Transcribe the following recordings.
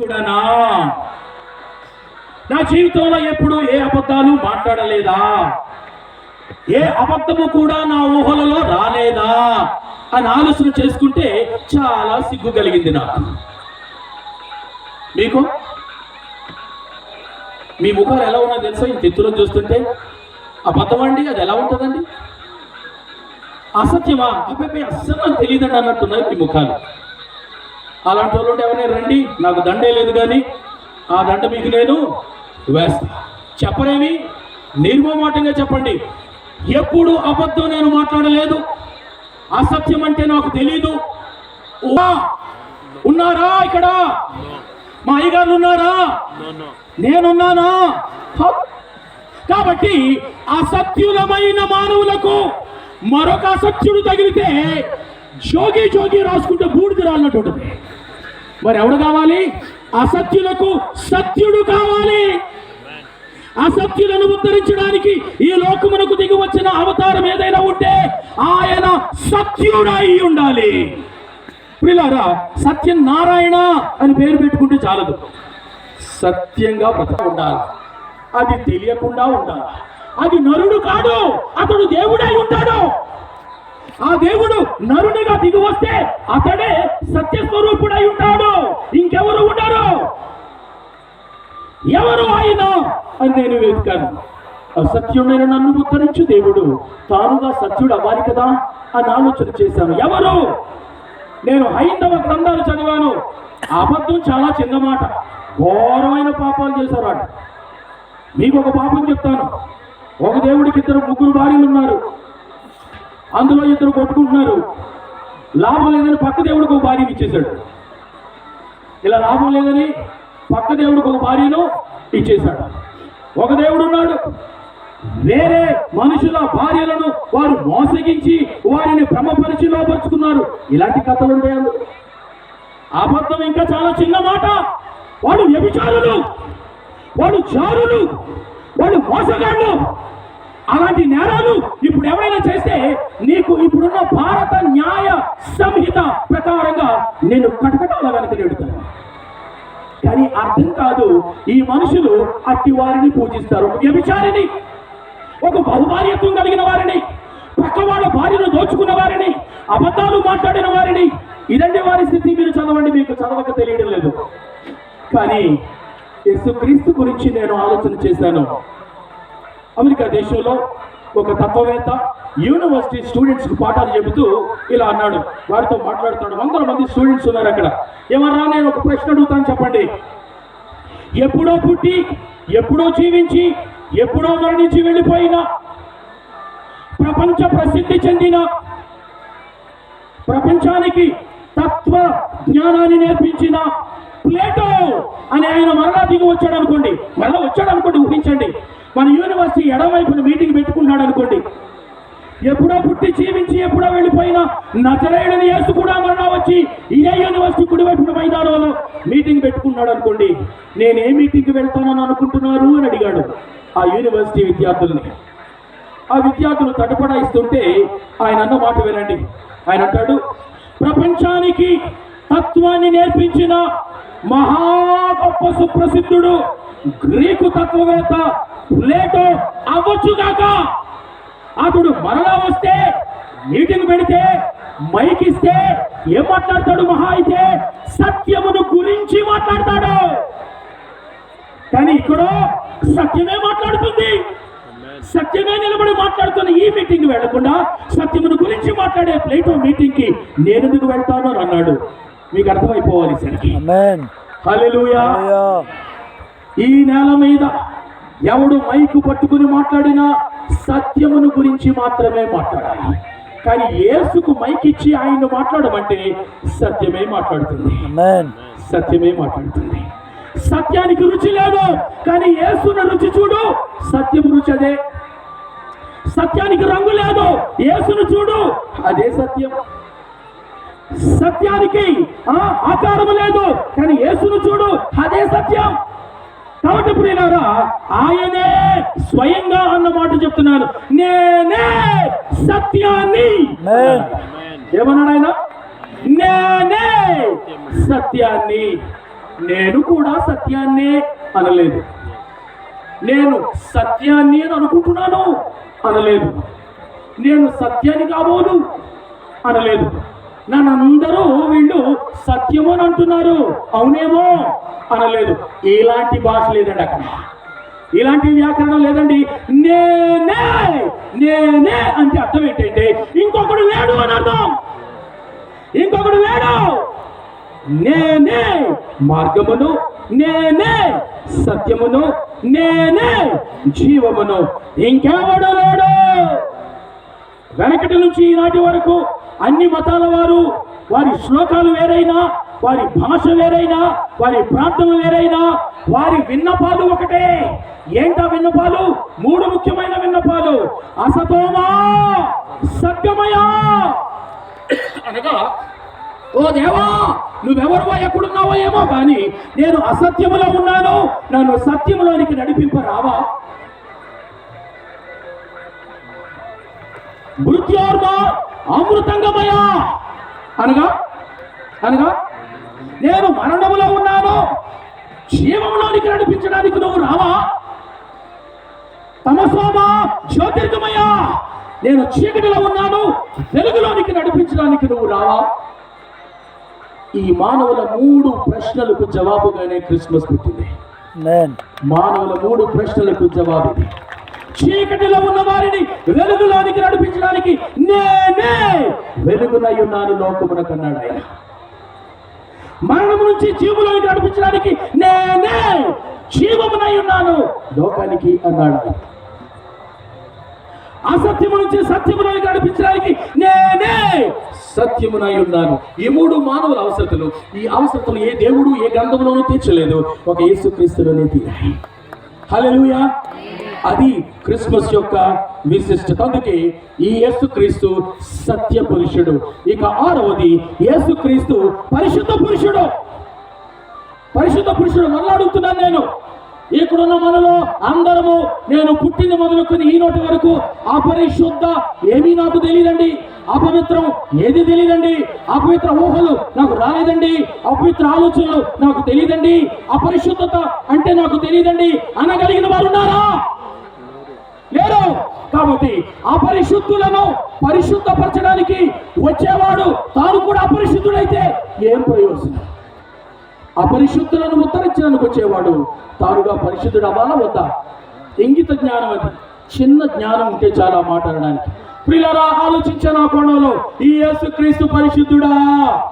నా. జీవితంలో ఎప్పుడు ఏ అబద్ధాలు మాట్లాడలేదా? ఏ అబద్ధము కూడా నా ఊహలలో రాలేదా? అని ఆలోచన చేసుకుంటే చాలా సిగ్గు కలిగింది నాకు. మీకు? మీ ముఖాలు ఎలా ఉన్నా తెలుసా? ఈ తెత్తులో చూస్తుంటే? అబద్ధం అండి? అది ఎలా ఉంటుందండి? అసత్యమా? అబ్బాయి అస్సలు నాకు తెలియదండి అన్నట్టున్నారు మీ ముఖాలు. అలాంటి వాళ్ళు ఎవరైనా రండి. నాకు దండే లేదు కానీ ఆ దండ మీకు నేను వేస్తా. చెప్పరేమి? నిర్మమాటంగా చెప్పండి. ఎప్పుడు అబద్ధం నేను మాట్లాడలేదు. అసత్యం అంటే నాకు తెలీదు. ఉన్నారా ఇక్కడ? మా అయ్యగారు ఉన్నారా? నేనున్నానా? కాబట్టి అసత్యులమైన మానవులకు మరొక అసత్యుడు తగిలితే జోగి జోగి రాసుకుంటే బూడిద రాలినట్టు ఉంటుంది. మరి ఎవడు కావాలి? అసత్యులకు సత్యుడు కావాలి. అసత్యులను ఉద్ధరించడానికి ఈ లోకమునకు దిగి వచ్చిన అవతారం ఏదైనా ఉంటే ఆయన సత్యుడై ఉండాలి. ప్రిలారా సత్యనారాయణ అని పేరు పెట్టుకుంటే చాలదు. సత్యంగా బ్రతక ఉండాలి. అది తెలియకుండా ఉండాలి. అది నరుడు కాడు అతడు దేవుడై ఉంటాడు. ఆ దేవుడు నరునిగా దిగి వస్తే అతడే సత్యస్వరూపుడై ఉంటాడు. ఇంకెవరు ఉండరు? ఎవరు ఆయన? అని నేను వెతికాను. అసత్యుడైన నన్ను ఉద్ధరించు దేవుడు. తానుగా సత్యుడు అవ్వాలి కదా అని ఆలోచన చేశాను. ఎవరు? నేను హైందవ గ్రంథాలు చదివాను. అబద్ధం చాలా చిన్న మాట. ఘోరమైన పాపాలు చేశారు వాళ్ళు మీకు ఒక పాపం చెప్తాను. ఒక దేవుడికి ఇద్దరు ముగ్గురు భార్యలు ఉన్నారు. అందులో ఇద్దరు కొట్టుకుంటున్నారు. లాభం లేదని పక్క దేవుడికి ఒక భార్యను ఇచ్చేశాడు. ఇలా లాభం లేదని పక్క దేవుడికి ఒక భార్యను ఇచ్చేశాడు. ఒక దేవుడు ఉన్నాడు. వేరే మనుషుల భార్యలను వారు మోసగించి వారిని భ్రమపరిచి లోపరుచుకున్నారు. ఇలాంటి కథలు ఉంటాయి అబద్ధం ఇంకా చాలా చిన్న మాట. వాడు వ్యభిచారులు. వాడు చారులు వాడు మోసగాళ్ళు. అలాంటి నేరాలు ఇప్పుడు ఎవరైనా చేస్తే నీకు ఇప్పుడున్న భారత న్యాయ సంహిత ప్రకారంగా నేను కటకటాల వెనక నెడుతాను. కానీ అర్థం కాదు ఈ మనుషులు అట్టి వారిని పూజిస్తారు. ఒక వ్యభిచారిని ఒక బహుభార్యత్వం కలిగిన వారిని పక్క వాళ్ళ భార్యను దోచుకున్న వారిని అబద్ధాలు మాట్లాడిన వారిని ఇదండి వారి స్థితి. మీరు చదవండి మీకు చదవక తెలియడం లేదు. కానీ యేసుక్రీస్తు గురించి నేను ఆలోచన చేశాను. అమెరికా దేశంలో ఒక తత్వవేత్త యూనివర్సిటీ స్టూడెంట్స్కి పాఠాలు చెబుతూ ఇలా అన్నాడు. వారితో మాట్లాడుతున్నాడు. వందల మంది స్టూడెంట్స్ ఉన్నారు అక్కడ. ఏమన్నా నేను ఒక ప్రశ్న అడుగుతాను చెప్పండి. ఎప్పుడో పుట్టి ఎప్పుడో జీవించి ఎప్పుడో మరణించి వెళ్ళిపోయిన ప్రపంచ ప్రసిద్ధి చెందిన ప్రపంచానికి తత్వ జ్ఞానాన్ని నేర్పించిన ప్లేటో అని ఆయన మరలా దిగి వచ్చాడు అనుకోండి మరలా వచ్చాడు అనుకోండి ఊహించండి. మన యూనివర్సిటీ ఎడవైపున మీటింగ్ పెట్టుకున్నాడు అనుకోండి ఎప్పుడో పుట్టి జీవించి ఎప్పుడో వెళ్ళిపోయిన నచరేయుడని యేసు కూడా మరలా వచ్చి ఇదే యూనివర్సిటీ కుడివైపున మైదానంలో మీటింగ్ పెట్టుకున్నాడు అనుకోండి నేను ఏ మీటింగ్కి వెళ్తానని అనుకుంటున్నారు? అని అడిగాడు ఆ యూనివర్సిటీ విద్యార్థుల్ని. ఆ విద్యార్థులు తటపడాయిస్తుంటే ఆయన అన్న మాట వినండి. ఆయన అంటాడు ప్రపంచానికి తత్వాన్ని నేర్పించిన మహా గొప్ప సుప్రసిద్ధుడు గ్రీకు తత్వవేత్త ప్లేటో అవ్వచ్చుగాక. అతడు మరలా వస్తే మీటింగ్ పెడితే మైక్ ఇస్తే ఏం మాట్లాడతాడు మహా అయితే సత్యమును గురించి మాట్లాడతాడు. కానీ ఇక్కడ సత్యమే మాట్లాడుతుంది. సత్యమే నిలబడి మాట్లాడుతున్న ఈ మీటింగ్ వెళ్ళకుండా సత్యమును గురించి మాట్లాడే ప్లేటో మీటింగ్కి నేను ఎందుకు వెళ్తాను అని అన్నాడు. మీకు అర్థమైపోవాలి సరికి. ఈ నేల మీద ఎవడు మైకు పట్టుకుని మాట్లాడినా సత్యమును గురించి మాత్రమే మాట్లాడాలి. కానీ యేసుకు మైక్ ఇచ్చి ఆయన్ను మాట్లాడమంటే సత్యమే మాట్లాడుతుంది. సత్యమే మాట్లాడుతుంది. సత్యానికి రుచి లేదు కానీ యేసున రుచి చూడు సత్యం రుచి అదే. సత్యానికి రంగు లేదు యేసును చూడు అదే సత్యం. సత్యానికి ఆకారం లేదు. కానీ యేసును చూడు అదే సత్యం. కాబట్టి ప్రియులారా ఆయనే స్వయంగా అన్న మాట చెప్తున్నాను నేనే సత్యాన్ని. ఏమన్నాడు ఆయన? నేనే సత్యాన్ని. నేను కూడా సత్యాన్నే అనలేదు. నేను సత్యాన్ని అని అనుకుంటున్నాను అనలేదు. నేను సత్యాన్ని కాబోదు అనలేదు. నన్ను అందరూ వీళ్ళు సత్యము అని అంటున్నారు. అవునేమో? అనలేదు. ఇలాంటి భాష లేదండి అక్కడ. ఇలాంటి వ్యాకరణం లేదండి. నేనే నేనే అంటే అర్థం ఏంటంటే ఇంకొకడు లేడు అని అర్థం. ఇంకొకడు లేడు. నేనే మార్గమును నేనే సత్యమును నేనే జీవమును. ఇంకెవడు లేడు? వెనకటి నుంచి ఈనాటి వరకు అన్ని మతాల వారు వారి శ్లోకాలు వేరైనా వారి భాష వేరైనా వారి ప్రాంతం వేరైనా వారి విన్నపాలు ఒకటే. ఏంటా విన్నపాలు? మూడు ముఖ్యమైన విన్నపాలు. అసతోమా? సత్యమయా? అనగా ఓ దేవా నువ్వెవరు ఎక్కడున్నావో ఏమో కానీ నేను అసత్యములో ఉన్నాను నన్ను సత్యములోనికి నడిపింప రావా మృత్యోర్మ అమృతంగమయ అనగా? అనగా? నేను మరణములో ఉన్నాను. జీవంలోనికి నడిపించడానికి నువ్వు రావా? తమసోమ జ్యోతిర్గమయ నేను చీకటిలో ఉన్నాను. వెలుగులోనికి నడిపించడానికి నువ్వు రావా? ఈ మానవుల మూడు ప్రశ్నలకు జవాబుగానే క్రిస్మస్ పుట్టింది. మానవుల మూడు ప్రశ్నలకు జవాబు ఇది. చీకటిలో ఉన్న వారిని వెలుగులోనికి నడిపించడానికి నేనే వెలుగునై ఉన్నాను లోకమున అన్నాడు ఆయన. మరణం నుంచి జీవులోనికి నడిపించడానికి నేనే జీవమునై ఉన్నాను లోకానికి అన్నాడు ఆయన. అసత్యము నుంచి సత్యములోనికి నడిపించడానికి నేనే సత్యమునై ఉన్నాను. ఈ మూడు మానవుల అవసరతలు ఈ అవసరతలు ఏ దేవుడు ఏ గ్రంథంలోనూ తీర్చలేదు. ఒక యేసుక్రీస్తులోనే తీరాయి హల్లెలూయా. అది క్రిస్మస్ యొక్క విశిష్టత. అందుకే ఈ యేసుక్రీస్తు సత్య పురుషుడు. ఇక ఆరవది యేసుక్రీస్తు పరిశుద్ధ పురుషుడు. పరిశుద్ధ పురుషుడు మళ్ళీ అడుగుతున్నాను నేను. ఇక్కడున్న మనలో అందరము నేను పుట్టిన మొదలుకొని ఈనాటి వరకు అపరిశుద్ధ ఏమీ నాకు తెలియదండి. అపవిత్రం ఏది తెలియదండి. అపవిత్ర ఊహలు నాకు రాలేదండి. అపవిత్ర ఆలోచనలు నాకు తెలియదండి. అపరిశుద్ధత అంటే నాకు తెలియదండి. అనగలిగిన వారు ఉన్నారా? లేదు. కాబట్టి అపరిశుద్ధులను పరిశుద్ధపరచడానికి వచ్చేవాడు తాను కూడా అపరిశుద్ధుడైతే ఏం ప్రయోజనం? అపరిశుద్ధులను ఉత్తరించడానికి వచ్చేవాడు తానుగా పరిశుద్ధుడు అవ్వాలా వద్దా? ఇంగిత జ్ఞానం అది. చిన్న జ్ఞానం ఉంటే చాలా మాట్లాడడానికి ప్రియులరా ఆలోచించిన నా కోణంలో. ఈ యేసుక్రీస్తు పరిశుద్ధుడా?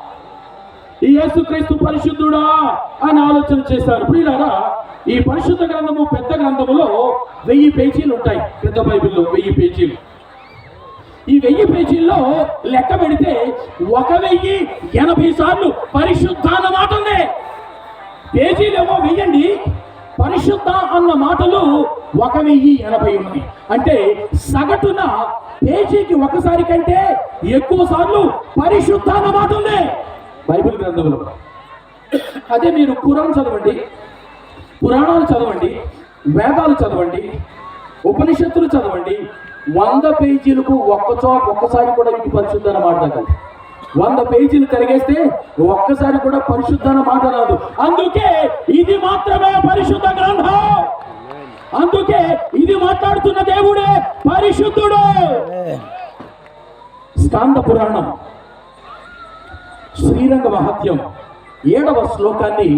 ఈ యేసుక్రీస్తు పరిశుద్ధుడా? అని ఆలోచన చేశారు. ప్రియులారా ఈ పరిశుద్ధ గ్రంథము పెద్ద గ్రంథములో వెయ్యి పేజీలు ఉంటాయి. పెద్ద బైబిల్లో వెయ్యి పేజీలు. ఈ వెయ్యి పేజీల్లో లెక్క పెడితే ఒక వెయ్యి ఎనభై సార్లు పరిశుద్ధ అన్న మాట ఉంది పేజీలేమో వెయ్యండి. పరిశుద్ధ అన్న మాటలు ఒక వెయ్యి ఎనభై ఉంది అంటే సగటున పేజీకి ఒకసారి కంటే ఎక్కువ సార్లు పరిశుద్ధ అన్న మాట ఉంది బైబిల్ గ్రంథంలో. అదే మీరు కురాన్ చదవండి. పురాణాలు చదవండి వేదాలు చదవండి ఉపనిషత్తులు చదవండి వంద పేజీలకు ఒక్కచో ఒక్కసారి కూడా మీకు పరిశుద్ధ మాట తగ్గదు. వంద పేజీలు తిరిగేస్తే ఒక్కసారి కూడా పరిశుద్ధ మాట రాదు. అందుకే ఇది మాత్రమే పరిశుద్ధ గ్రంథం. అందుకే ఇది మాట్లాడుతున్న దేవుడే పరిశుద్ధుడు. స్కాంద పురాణం శ్రీరంగ మహత్యం ఏడవ శ్లోకాన్ని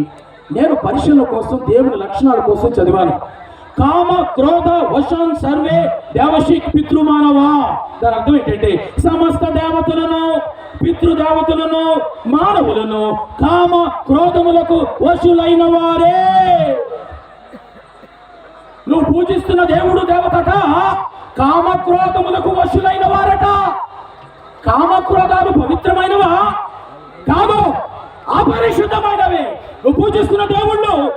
నేను పరిశీలన కోసం దేవుని లక్షణాల కోసం చదివాను. కామ క్రోధ వశం సర్వే దేవశిక్ పితృమానవా. దాని అర్థం ఏంటంటే సమస్త దేవతలను పితృదేవతలను మానవులను కామ క్రోధములకు వశులైన వారే నువ్వు పూజిస్తున్న దేవుడు దేవతట కామక్రోధములకు వశులైన వారట కామక్రోధాలు పవిత్రమైనవా? కాదు అపరిశుద్ధమైనవి. నువ్వు పూజిస్తున్న దేవుళ్ళు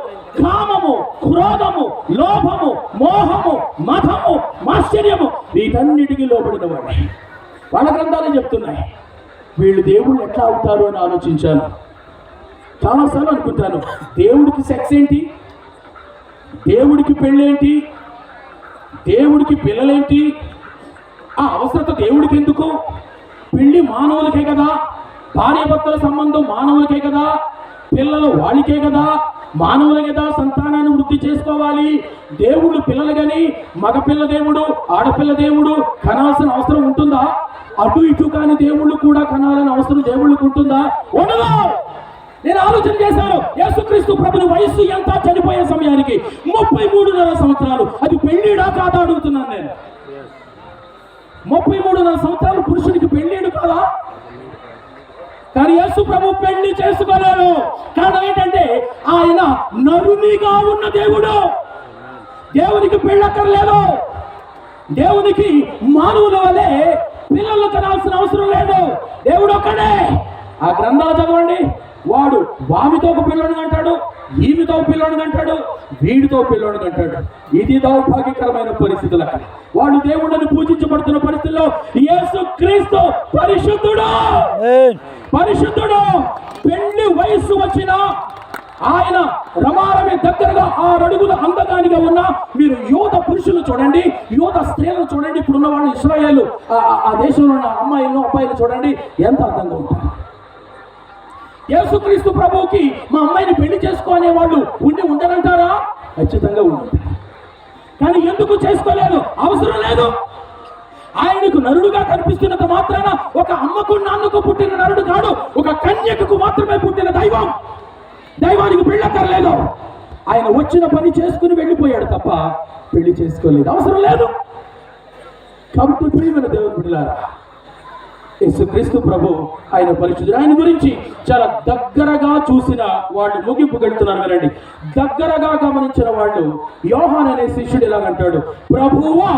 కామము క్రోధము లోభము మోహము మతము మాశ్చర్యము వీటన్నిటికీ లోబడిన వాడు వాళ్ళ గ్రంథాలు చెప్తున్నాయి. వీళ్ళు దేవుళ్ళు ఎట్లా అవుతారు అని ఆలోచించాను. చాలాసార్లు అనుకుంటాను దేవుడికి సెక్స్ ఏంటి? దేవుడికి పెళ్ళేంటి? దేవుడికి పిల్లలేంటి? ఆ అవసరత దేవుడికి ఎందుకు? పెళ్ళి మానవులకే కదా భార్య భర్తల సంబంధం మానవులకే కదా పిల్లలు వాడికే కదా మానవుల కదా సంతానాన్ని వృద్ధి చేసుకోవాలి. దేవుడు పిల్లలు కానీ మగపిల్ల దేవుడు ఆడపిల్ల దేవుడు కనాల్సిన అవసరం ఉంటుందా? అటు ఇటు కాని దేవుళ్ళు కూడా కనాలని అవసరం దేవుళ్ళకు ఉంటుందా? ఉండదు! నేను ఆలోచన చేశాను యేసుక్రీస్తు ప్రభుని వయస్సు ఎంత చనిపోయే సమయానికి? ముప్పై మూడున్నర సంవత్సరాలు. అది పెళ్ళిడా కాదా అడుగుతున్నాను నేను. ముప్పై మూడున్నర సంవత్సరాలు పురుషునికి పెళ్ళిడు కాదా? కానీ యేసు ప్రభు పెళ్ళి చేసుకోలేరు. కారణం ఏంటంటే ఆయన నరునిగా ఉన్న దేవుడు. దేవునికి పెళ్ళక్కర్లేదు. దేవునికి మానవుల వలె పిల్లలు కనాల్సిన అవసరం లేదు. దేవుడు ఒక్కడే. ఆ గ్రంథాలు చదవండి. వాడు వామితో ఒక పిల్లోడు అంటాడు ఈమెతో పిల్లోడు అంటాడు వీడితో పిల్లోడు అంటాడు ఇది దౌర్భాగ్యకరమైన పరిస్థితులు అక్కడ. వాడు దేవుడిని పూజించబడుతున్న పరిస్థితుల్లో యేసు క్రీస్తు పరిశుద్ధుడు పరిశుద్ధుడు పెళ్ళి వయస్సు వచ్చిన ఆయన రమారమి దగ్గరగా ఆరు అడుగుల అందగానిగా ఉన్న మీరు యువత పురుషులు చూడండి యువత స్త్రీలను చూడండి. ఇప్పుడున్న వాళ్ళు ఇస్రాయేల్ ఆ దేశంలో ఉన్న అమ్మాయిలను అబ్బాయిలు చూడండి ఎంత అందంగా ఉంటారు. యేసుక్రీస్తు ప్రభువుకి మా అమ్మాయిని పెళ్ళి చేసుకోనే వాళ్ళు ఉండి ఉండరంటారా ఖచ్చితంగా ఉండి కానీ ఎందుకు చేసుకోలేదు? అవసరం లేదు. ఆయనకు నరుడుగా కనిపిస్తున్నంత మాత్రాన ఒక అమ్మకు నాన్నకు పుట్టిన నరుడు కాడు. ఒక కన్యకకు మాత్రమే పుట్టిన దైవం. దైవానికి పెళ్ళక్కర్లేదు. ఆయన వచ్చిన పని చేసుకుని వెళ్ళిపోయాడు తప్ప పెళ్ళి చేసుకోలేదు. అవసరం లేదు. కాబట్టి ప్రియమైన దేవుని బిడ్డలారా యేసుక్రీస్తు ప్రభు ఆయన పరిశుద్ధుడు. ఆయన గురించి చాలా దగ్గరగా చూసిన వాళ్ళు ముగింపు గడుతున్నారు వినండి. దగ్గరగా గమనించిన వాళ్ళు యోహాన్ అనే శిష్యుడు ఇలాగంటాడు ప్రభువా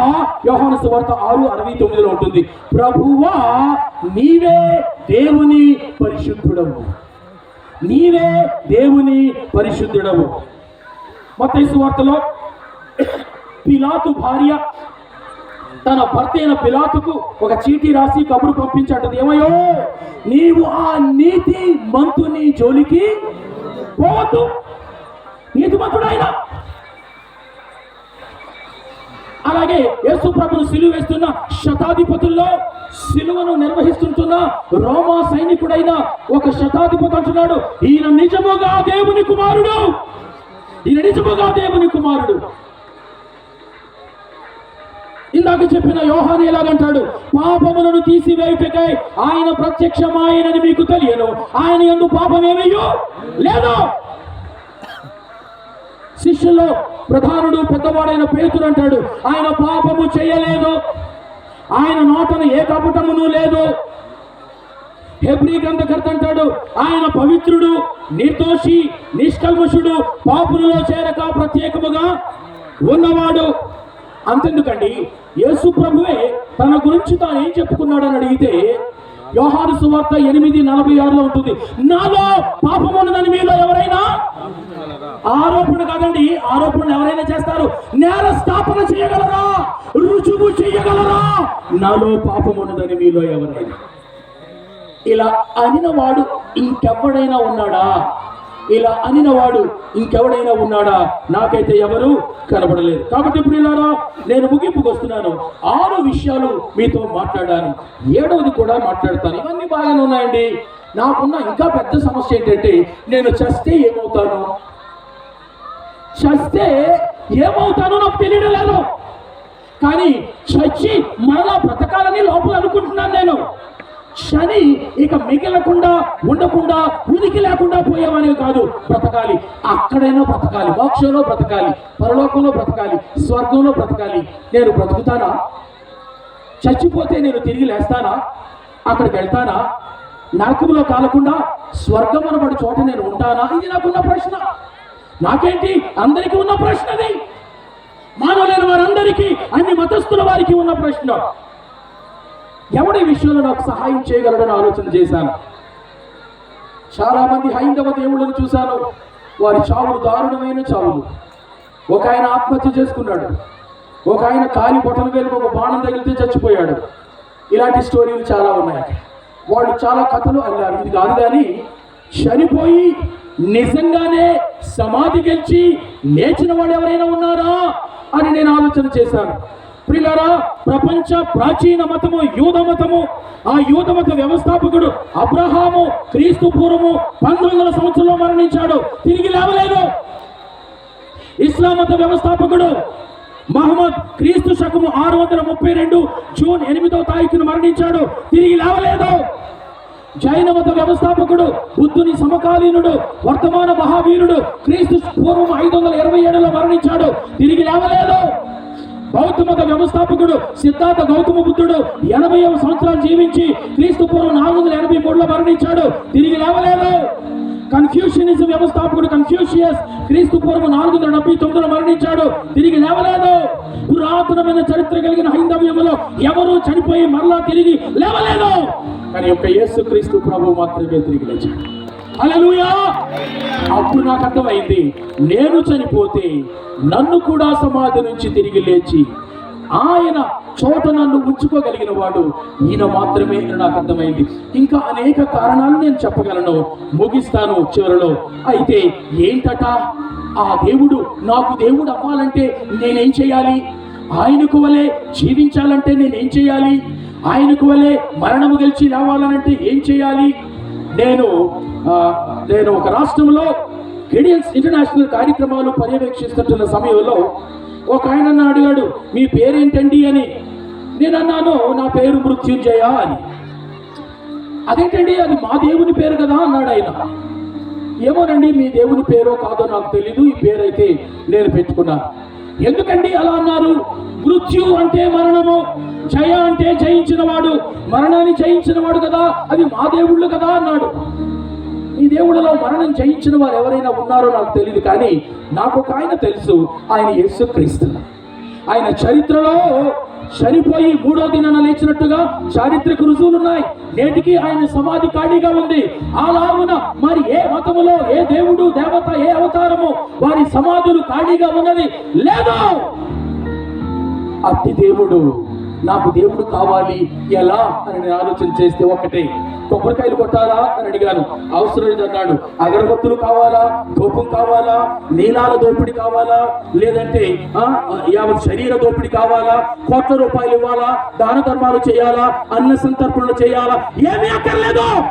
యోహాను సువార్త ఆరు అరవై తొమ్మిదిలో ఉంటుంది. ప్రభువా నీవే దేవుని పరిశుద్ధుడము నీవే దేవుని పరిశుద్ధుడము మత్తయి వార్తలో పిలాతు భార్య తన భర్త అయిన పిలాతుకు ఒక చీటీ రాసి కబురు పంపించటది ఏమయ్యో? నీవు ఆ నీతి మంతుని జోలికి పోవద్దు. నీతిమంతుడైన. అలాగే యేసు ప్రభును సిలువ వేస్తున్న శతాధిపతుల్లో సిలువను నిర్వహిస్తుంటున్న రోమా సైనికుడైన ఒక శతాధిపతి అంటున్నాడు. ఈయన నిజముగా దేవుని కుమారుడు. ఈయన నిజముగా దేవుని కుమారుడు. ఇందాక చెప్పిన యోహాని ఎలాగంటాడు పాపములను తీసివేయుటకై ఆయన ప్రత్యక్షమాయనని మీకు తెలియను ఆయన ఎందు పాపమేమయ్యో లేదు. శిష్యుల్లో ప్రధానుడు పెద్దవాడైన పేతురు అంటాడు ఆయన పాపము చేయలేదు. ఆయన నోటను ఏ కపటమును లేదు. హెబ్రీ గ్రంథకర్త అంటాడు ఆయన పవిత్రుడు నిర్దోషి నిష్కల్మషుడు పాపులలో చేరక ప్రత్యేకముగా ఉన్నవాడు. అంతెందుకండి యేసు ప్రభువే తన గురించి తాను ఏం చెప్పుకున్నాడని అడిగితే వ్యవహార సువార్త ఎనిమిది నలభై ఆరులో ఉంటుంది. నాలో పాపం ఉన్నదని మీలో ఎవరైనా? ఆరోపణ కాదండి ఆరోపణలు ఎవరైనా చేస్తారు. నేర స్థాపన చేయగలరా? రుజువు చేయగలరా? నాలో పాపం ఉన్నదని మీలో ఎవరైనా? ఇలా అనిన వాడు ఇంకెవడైనా ఉన్నాడా? ఇలా అనిన వాడు ఇంకెవడైనా ఉన్నాడా? నాకైతే ఎవరు కనబడలేదు. కాబట్టి ఇప్పుడు నేను ముగింపుకు వస్తున్నాను. ఆరు విషయాలు మీతో మాట్లాడాను. ఏడవది కూడా మాట్లాడతాను. ఇవన్నీ బాగానే ఉన్నాయండి. నాకున్న ఇంకా పెద్ద సమస్య ఏంటంటే నేను చస్తే ఏమవుతాను? చస్తే ఏమవుతానో నాకు తెలియడం లేదు. కానీ చచ్చి మరలా బ్రతకాలని లోపల అనుకుంటున్నాను నేను. శని ఇక మిగలకుండా ఉండకుండా ఉనికి లేకుండా పోయేవని కాదు. బ్రతకాలి. అక్కడైనా బ్రతకాలి. మోక్షంలో బ్రతకాలి. పరలోకంలో బ్రతకాలి. స్వర్గంలో బ్రతకాలి. నేను బ్రతుకుతానా? చచ్చిపోతే నేను తిరిగి లేస్తానా? అక్కడికి వెళ్తానా? నరకంలో కాలకుండా స్వర్గం అనబడి చోట నేను ఉంటానా? ఇది నాకున్న ప్రశ్న. నాకేంటి? అందరికీ ఉన్న ప్రశ్నది. మానవులైన వారందరికీ అన్ని మతస్థుల వారికి ఉన్న ప్రశ్న. ఎవడి విషయంలో నాకు సహాయం చేయగలడని ఆలోచన చేశాను? చాలా మంది హైందవ దేవుళ్ళను చూశాను. వారి చావులు దారుణమైన చావులు. ఒక ఆయన ఆత్మహత్య చేసుకున్నాడు. ఒక ఆయన కాలి బొటన వేలుకు ఒక బాణం తగిలితే చచ్చిపోయాడు. ఇలాంటి స్టోరీలు చాలా ఉన్నాయి. వాళ్ళు చాలా కథలు అన్నారు. ఇది కాదు కానీ చనిపోయి నిజంగానే సమాధి గెలిచి నేర్చిన వాళ్ళు ఎవరైనా ఉన్నారా అని నేను ఆలోచన చేశాను. ప్రిలరా ప్రపంచ ప్రాచీన మతము యూద మతము ఆ యూద మత వ్యవస్థాపకుడు అబ్రహాము క్రీస్తు పూర్వము పంతొమ్మిది వందల సంవత్సరంలో మరణించాడు. తిరిగి లేవలేదు. ఇస్లాం మత వ్యవస్థాపకుడు మహమ్మద్ క్రీస్తు శకము ఆరు వందల ముప్పై రెండు జూన్ ఎనిమిదవ తారీఖున మరణించాడు. తిరిగి లేవలేదు. జైన మత వ్యవస్థాపకుడు బుద్ధుని సమకాలీనుడు వర్తమాన మహావీరుడు క్రీస్తు పూర్వం ఐదు వందల ఇరవై ఏడులో మరణించాడు. తిరిగి లేవలేదు. బౌద్ధ మత వ్యవస్థాపకుడు సిద్ధార్థ గౌతమ బుద్ధుడు ఎనభై సంవత్సరాలు జీవించి క్రీస్తు పూర్వం నాలుగు వందల ఎనభై మూడులో మరణించాడు. తిరిగి లేవలేదు. కన్ఫ్యూషనిజం వ్యవస్థాపకుడు కన్ఫ్యూషియస్ క్రీస్తు పూర్వం నాలుగు వందల డెబ్బై తొమ్మిదిలో మరణించాడు. తిరిగి లేవలేదు. పురాతనమైన చరిత్ర కలిగిన హైందవ్యములో ఎవరు చనిపోయి మరలా తిరిగి లేవలేదు. కానీ యొక్క యేసు క్రీస్తు ప్రభు మాత్రమే తిరిగి లేచాడు. హలలుయా అప్పుడు నాకు అర్థమైంది నేను చనిపోతే నన్ను కూడా సమాధి నుంచి తిరిగి లేచి ఆయన చోట నన్ను ఉంచుకోగలిగిన వాడు ఈయన మాత్రమే అని నాకు అర్థమైంది. ఇంకా అనేక కారణాలు నేను చెప్పగలను ముగిస్తాను చివరిలో. అయితే ఏంటట? ఆ దేవుడు నాకు దేవుడు అవ్వాలంటే నేనేం చేయాలి? ఆయనకు వలె జీవించాలంటే నేనేం చేయాలి? ఆయనకు వలె మరణము గెలిచి రావాలనంటే ఏం చేయాలి? నేను నేను ఒక రాష్ట్రంలో గిడియన్స్ ఇంటర్నేషనల్ కార్యక్రమాలు పర్యవేక్షిస్తున్న సమయంలో ఒక ఆయన అడిగాడు మీ పేరేంటండి? అని. నేను అన్నాను నా పేరు మృత్యుంజయ అని. అదేంటండి? అది మా దేవుని పేరు కదా అన్నాడు ఆయన. ఏమోనండి మీ దేవుని పేరో కాదో నాకు తెలీదు ఈ పేరైతే నేను పెట్టుకున్నాను. ఎందుకండి అలా అన్నారు? మృత్యు అంటే మరణము జయ అంటే జయించినవాడు మరణాన్ని జయించినవాడు కదా అది మా దేవుళ్ళు కదా అన్నాడు. ఈ దేవుడిలో మరణం జయించిన వారు ఎవరైనా ఉన్నారో నాకు తెలియదు కానీ నాకు ఒక ఆయన తెలుసు. ఆయన యేసుక్రీస్తు. ఆయన చరిత్రలో చనిపోయి మూడో దినాన లేచినట్టుగా చారిత్రక రుజువులు ఉన్నాయి. నేటికి ఆయన సమాధి ఖాళీగా ఉంది. అలాగున మరి ఏ మతములో ఏ దేవుడు దేవత ఏ అవతారము వారి సమాధులు ఖాళీగా ఉన్నది? లేదు! అతి దేవుడు నాకు దేవుడు కావాలి. ఎలా? అని నేను ఆలోచన చేస్తే ఒకటే. కొబ్బరికాయలు కొట్టాలా? అని అడిగాను. అవసరం లేదన్నాడు అగరబత్తులు కావాలా? ధూపం కావాలా? నీలాల దోపిడి కావాలా? లేదంటే యావత్ శరీర దోపిడి కావాలా? కోట్ల రూపాయలు ఇవ్వాలా? దాన ధర్మాలు చేయాలా? అన్న సంతర్పణలు చేయాలా? ఏమీ అక్కర్లేదు.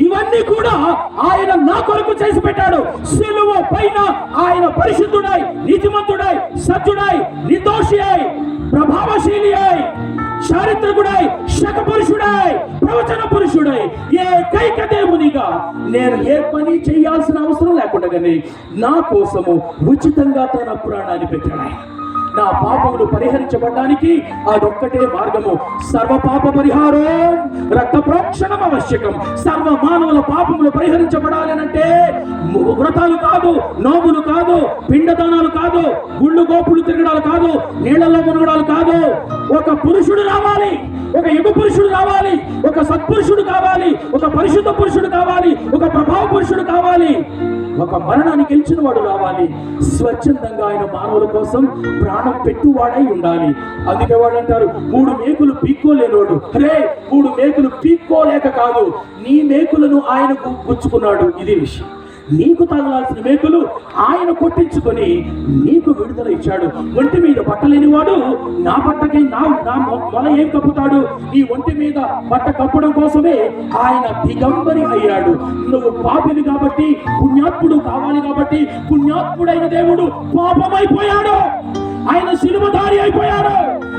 ఇవన్నీ కూడా ఆయన నా కొరకు చేసి పెట్టాడు. సిలువ పైన ఆయన పరిశుద్ధుడై నీతిమంతుడై సత్యుడై నిర్దోషి అయి ప్రభావశీలి చారిత్రకుడై శక పురుషుడై ప్రవచన పురుషుడై ఏ కైక దేవునిగా నేను ఏ పని చేయాల్సిన అవసరం లేకుండా నా కోసము ఉచితంగా తన ప్రాణాన్ని పెట్టాడు నా పాపములు పరిహరించబడడానికి అదొక్కటే మార్గము. సర్వ పాప పరిహారం రక్త ప్రోక్షణం ఆవశ్యకం. సర్వ మానవుల పాపములు పరిహరించబడాలి అంటే వ్రతాలు కాదు నోములు కాదు పిండదానాలు కాదు గుళ్ళు గోపులు తిరగడాలు కాదు నీళ్ళలో మునగడాలు కాదు. ఒక పురుషుడు రావాలి ఒక యుగ పురుషుడు రావాలి ఒక సత్పురుషుడు కావాలి ఒక పరిశుద్ధ పురుషుడు కావాలి ఒక ప్రభావ పురుషుడు కావాలి. ఒక మరణాన్ని గెలిచిన వాడు రావాలి. స్వచ్ఛందంగా ఆయన మానవుల కోసం ప్రాణ పెట్టువాడై ఉండాలి. అందుకే వాడు అంటారు మూడు మేకులు పీక్కోలేనోడు. రే మూడు మేకులు పీక్కోలేక కాదు. నీ మేకులను ఆయన గుచ్చుకున్నాడు. ఇది విషయం. నీకు తగలాల్సిన మేకులు ఆయన కొట్టించుకొని నీకు విడుదల ఇచ్చాడు. ఒంటి మీద బట్టలేని వాడు నా బట్టకి నా నా మొల ఏం కప్పుతాడు? నీ ఒంటి మీద బట్ట కప్పడం కోసమే ఆయన దిగంబరి అయ్యాడు. నువ్వు పాపిని కాబట్టి పుణ్యాత్ముడు కావాలి కాబట్టి పుణ్యాత్ముడైన దేవుడు పాపమైపోయాడు. ఆయన సినిమధారి అయిపోయారు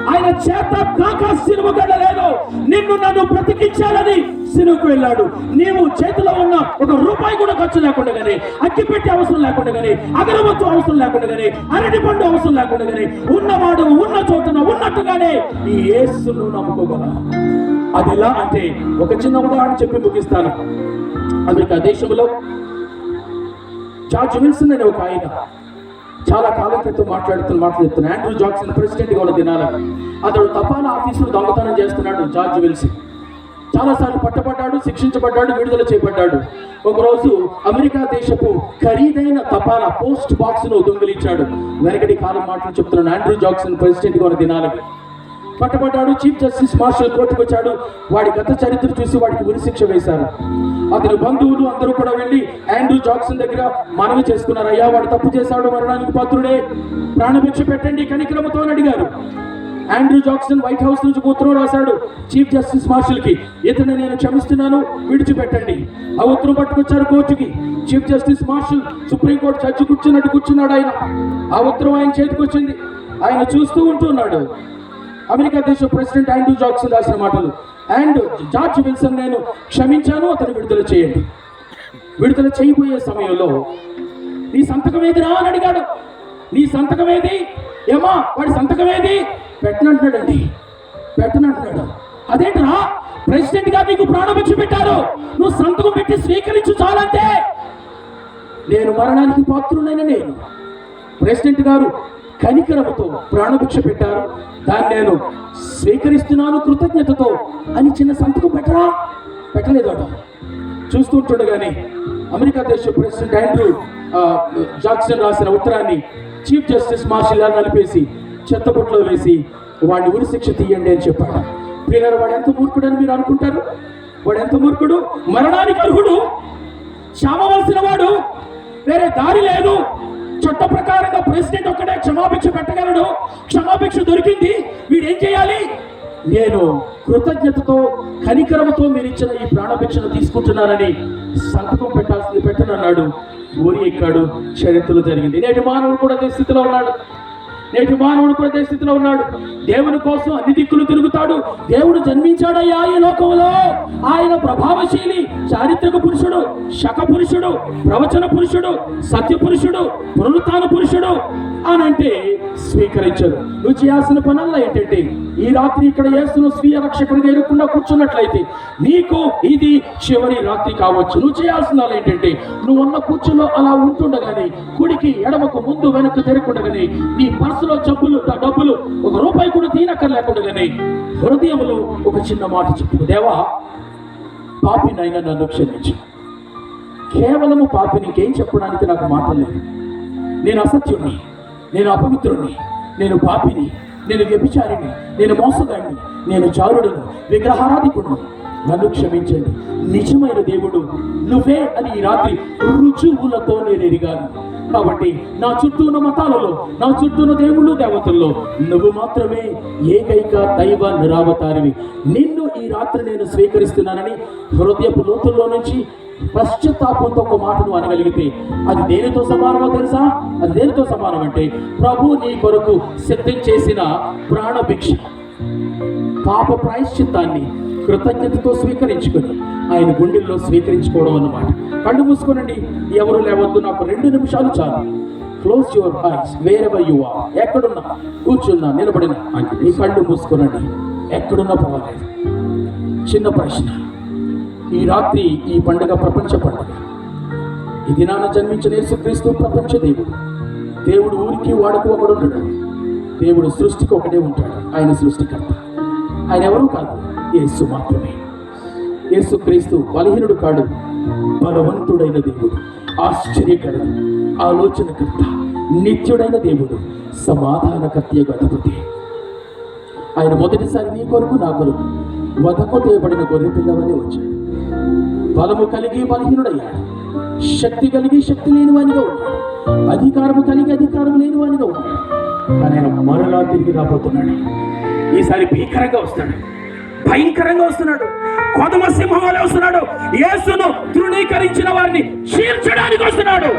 ఆయన చేత కాక సిలువ లేదు నిన్ను నన్ను బ్రతికించాలని సిలువకు వెళ్ళాడు. నీవు చేతిలో ఉన్న ఒక రూపాయి కూడా ఖర్చు లేకుండా గానీ అక్కి పెట్టి అవసరం లేకుండా గానీ అగరవత్తు అవసరం లేకుండా గానీ అరటి పండు అవసరం లేకుండా గానీ ఉన్నవాడు ఉన్న చోటున ఉన్నట్టుగానే ఈ యేసును నమ్ముకోగల అది ఎలా అంటే ఒక చిన్న ఉదాహరణ చెప్పి ముగిస్తాను. అమెరికా దేశంలో జార్జ్ విల్సన్ అనే ఒక ఆయన చాలా కాలం క్రితం మాట్లాడుతున్న మాటలు చెప్తున్నాను ఆండ్రూ జాక్సన్ ప్రెసిడెంట్గా ఉన్న దినాల అతడు తపాలా ఆఫీసులు దొంగతనం చేస్తున్నాడు జార్జ్ విల్సన్. చాలాసార్లు పట్టబడ్డాడు శిక్షించబడ్డాడు విడుదల చేయబడ్డాడు. ఒకరోజు అమెరికా దేశపు ఖరీదైన తపాలా పోస్ట్ బాక్స్ను దొంగిలించాడు. వెనకటి కాలం మాటలు చెప్తున్నాడు ఆండ్రూ జాక్సన్ ప్రెసిడెంట్గా ఉన్న పట్టబడ్డాడు. చీఫ్ జస్టిస్ మార్షల్ కోర్టుకు వచ్చాడు. వాడి గత చరిత్ర చూసి వాడికి ఉరిశిక్ష వేశారు. అతని బంధువులు అందరూ కూడా వెళ్ళి ఆండ్రూ జాక్సన్ దగ్గర మనవి చేసుకున్నారు. అయ్యా వాడు తప్పు చేశాడు మరణానికి పాత్రుడే. ప్రాణభిక్ష పెట్టండి కనిక్రమతో అడిగారు. ఆండ్రూ జాక్సన్ వైట్ హౌస్ నుంచి ఉత్తరం రాశాడు. చీఫ్ జస్టిస్ మార్షల్కి నేను క్షమిస్తున్నాను విడిచిపెట్టండి. ఆ ఉత్తరం పట్టుకొచ్చారు కోర్టుకి. Chief justice Marshall supreme court judge కూర్చున్నట్టు కూర్చున్నాడు ఆయన. ఆ ఉత్తరం ఆయన చేతికి వచ్చింది ఆయన చూస్తూ ఉంటున్నాడు. అమెరికా దేశ ప్రెసిడెంట్ ఆండ్రూ జాక్సన్ రాసిన మాటలు. అండ్ జార్జ్ విల్సన్ నేను క్షమించాను అతను విడుదల చేయండి. విడుదల చేయబోయే సమయంలో నీ సంతకం ఏదిరా అని అడిగాడు. నీ సంతకం ఏది ఏమా? వాడి సంతకం ఏది పెట్టనంటున్నాడండి. పెట్టనంటున్నాడు. అదేంట్రా ప్రెసిడెంట్గా నీకు ప్రాణభిక్ష పెట్టారు. నువ్వు సంతకం పెట్టి స్వీకరించు చాలంతే నేను మరణానికి పాత్రునైన నేను. ప్రెసిడెంట్ గారు కనికరముతో ప్రాణభిక్ష పెట్టారు. దాన్ని నేను స్వీకరిస్తున్నాను కృతజ్ఞతతో. అని చిన్న సంతకం పెట్టరా? పెట్టలేదు వాడు చూస్తుంటుండగానే అమెరికా దేశ ప్రెసిడెంట్ ఆండ్రూ జాక్సన్ రాసిన ఉత్తరాన్ని చీఫ్ జస్టిస్ మార్షల్ నలిపేసి చెత్తబుట్లో వేసి వాడిని ఉరి శిక్ష తీయండి అని చెప్పాడు. ప్రియులారా వాడు ఎంత మూర్ఖుడని మీరు అనుకుంటారు? వాడు ఎంత మూర్ఖుడు? మరణానికి అర్హుడు? చావవలసిన వాడు? వేరే దారి లేదు. చట్ట ప్రకారంగా ప్రెసిడెంట్ ఒక్కడే క్షమాభిక్ష పెట్టగలడు. క్షమాభిక్ష దొరికింది. వీడేం చేయాలి? నేను కృతజ్ఞతతో కనికరమతో మీరు ఇచ్చిన ఈ ప్రాణభిక్షను తీసుకుంటున్నానని సంతకం పెట్టాల్సింది పెట్టనన్నాడు. ఊరి ఎక్కాడు. చరిత్రలో జరిగింది. నేటి మానవుడు కూడా అదే స్థితిలో ఉన్నాడు. నేటి మానవుడు కూడా అదే స్థితిలో ఉన్నాడు. దేవుని కోసం అన్ని దిక్కులు తిరుగుతాడు. దేవుడు జన్మించాడయ్యా ఈ లోకంలో. ఆయన ప్రభావశీలి చారిత్రక పురుషుడు శక పురుషుడు ప్రవచన పురుషుడు సత్య పురుషుడు పునరుత్న పురుషుడు అని అంటే స్వీకరించరు. నువ్వు చేయాల్సిన పనుల్లో ఏంటంటే ఈ రాత్రి ఇక్కడ యేసును స్వీయ రక్షకుడిగా ఎరుకుండా కూర్చున్నట్లయితే నీకు ఇది చివరి రాత్రి కావచ్చు. నువ్వు చేయాల్సిన ఏంటంటే నువ్వు ఉన్న కూర్చులో అలా ఉంటుండగానే కుడికి ఎడమకు ముందు వెనక్కి తిరగకుండగానే నీ పర్సులో చెప్పులు డబ్బులు ఒక రూపాయి కూడా తీనక్కర్లేకుండానే హృదయంలో ఒక చిన్న మాట చెప్పు దేవా పాపినైనా నన్ను క్షమించు. కేవలము పాపిని ఇంకేం చెప్పడానికి నాకు మాట లేదు నేను అసత్యుణ్ణి నేను అపవిత్రుణ్ణి నేను పాపిని నేను వ్యభిచారిని నేను మోసగాడిని నేను చారుడును విగ్రహారాధికుడు నన్ను క్షమించండి. నిజమైన దేవుడు నువ్వే అని ఈ రాత్రి రుజువులతో నేను ఎరిగాను. కాబట్టి నా చుట్టూ ఉన్న మతాలలో నా చుట్టూ ఉన్న దేవుళ్ళు దేవతల్లో నువ్వు మాత్రమే ఏకైక దైవ నిరావతారివి. నిన్ను ఈ రాత్రి నేను స్వీకరిస్తున్నానని హృదయపు లోతుల్లో నుంచి పశ్చాత్తాపంతో ఒక మాటను అనగలిగితే అది దేనితో సమానమో తెలుసా? అది దేనితో సమానం అంటే ప్రభు నీ కొరకు సిద్ధం చేసిన ప్రాణభిక్ష పాప ప్రాయశ్చిత్తాన్ని కృతజ్ఞతతో స్వీకరించుకుని ఆయన గుండెల్లో స్వీకరించుకోవడం అన్నమాట. కళ్ళు మూసుకోనండి. ఎవరు లేవద్దు నాకు రెండు నిమిషాలు చాలు. Close your eyes wherever you are ఎక్కడున్నా కూర్చున్నా నిలబడినా ఈ కళ్ళు మూసుకోనండి. ఎక్కడున్నా పర్వాలేదు. చిన్న ప్రశ్న. ఈ రాత్రి ఈ పండుగ ప్రపంచ పండుగ. ఈ దినాన జన్మించిన యేసుక్రీస్తు ప్రపంచ దేవుడు. దేవుడు ఊరికి వాడుకు ఒకడు ఉండడు దేవుడు సృష్టికి ఒకటే ఉంటాడు. ఆయన సృష్టికర్త. ఆయన ఎవరు కాదు. యేసు మాత్రమే. యేసు క్రీస్తు బలహీనుడు కాడు. బలవంతుడైన దేవుడు. ఆశ్చర్యకరుడు. ఆలోచనకర్త. నిత్యుడైన దేవుడు. సమాధానకర్త అధిపతి. ఆయన మొదటిసారి నీ కొరకు నా కొరకు వధకు తేయబడిన గొర్రె పిల్లవనే వచ్చాడు. బలము కలిగి బలహీనుడయ్యాడు. శక్తి కలిగి శక్తి లేనివానిగా ఉన్నాడు. అధికారము కలిగి అధికారం లేనివానిగా ఉన్నాడు. కానీ ఆయన మరలా తిరిగి రాబోతున్నాడు. ఈసారి భీకరంగా వస్తాడు భయంకరంగా వస్తున్నాడు. కొదమ సింహం వలె వస్తున్నాడు. యేసును తృణీకరించిన వారిని చీర్చడానికి వస్తున్నాడు.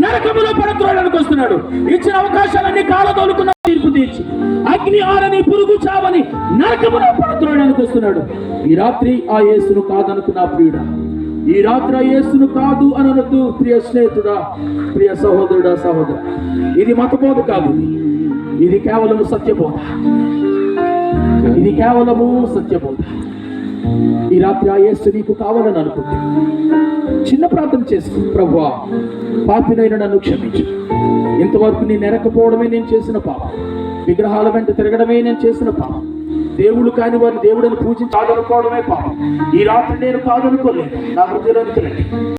నరకములో పడుకోవడానికి వస్తున్నాడు. ఇచ్చిన అవకాశాలన్నీ కాలదోలుకున్న తీర్పు తీర్చి అగ్ని ఆరని పురుగు చావని నరకములో పడుకోవడానికి వస్తున్నాడు. ఈ రాత్రి ఆ యేసును కాదనుకున్న ప్రియుడా. ఈ రాత్రి యేసును కాదు అనొద్దు ప్రియ స్నేహితుడా ప్రియ సహోదరుడా సహోదరు ఇది మతబోధ కాదు ఇది. కేవలం సత్యబోధ. ఇది కేవలము సత్యబోధ ఈ రాత్రి ఆ యేసు నీకు కావాలని అనుకుంటే చిన్న ప్రార్థన చేసుకో ప్రభువా పాపినైన నన్ను క్షమించు. ఇంతవరకు నేను ఎరకపోవడమే నేను చేసిన పాపం. విగ్రహాల వెంట తిరగడమే నేను చేసిన పాపం. దేవుడు కాని వారిని దేవుడిని పూజించి కాదనుకోవడమే పాపం. ఈ రాత్రి నేను కాదనుకోలేదు. నా హృదయంలోకి తిరగండి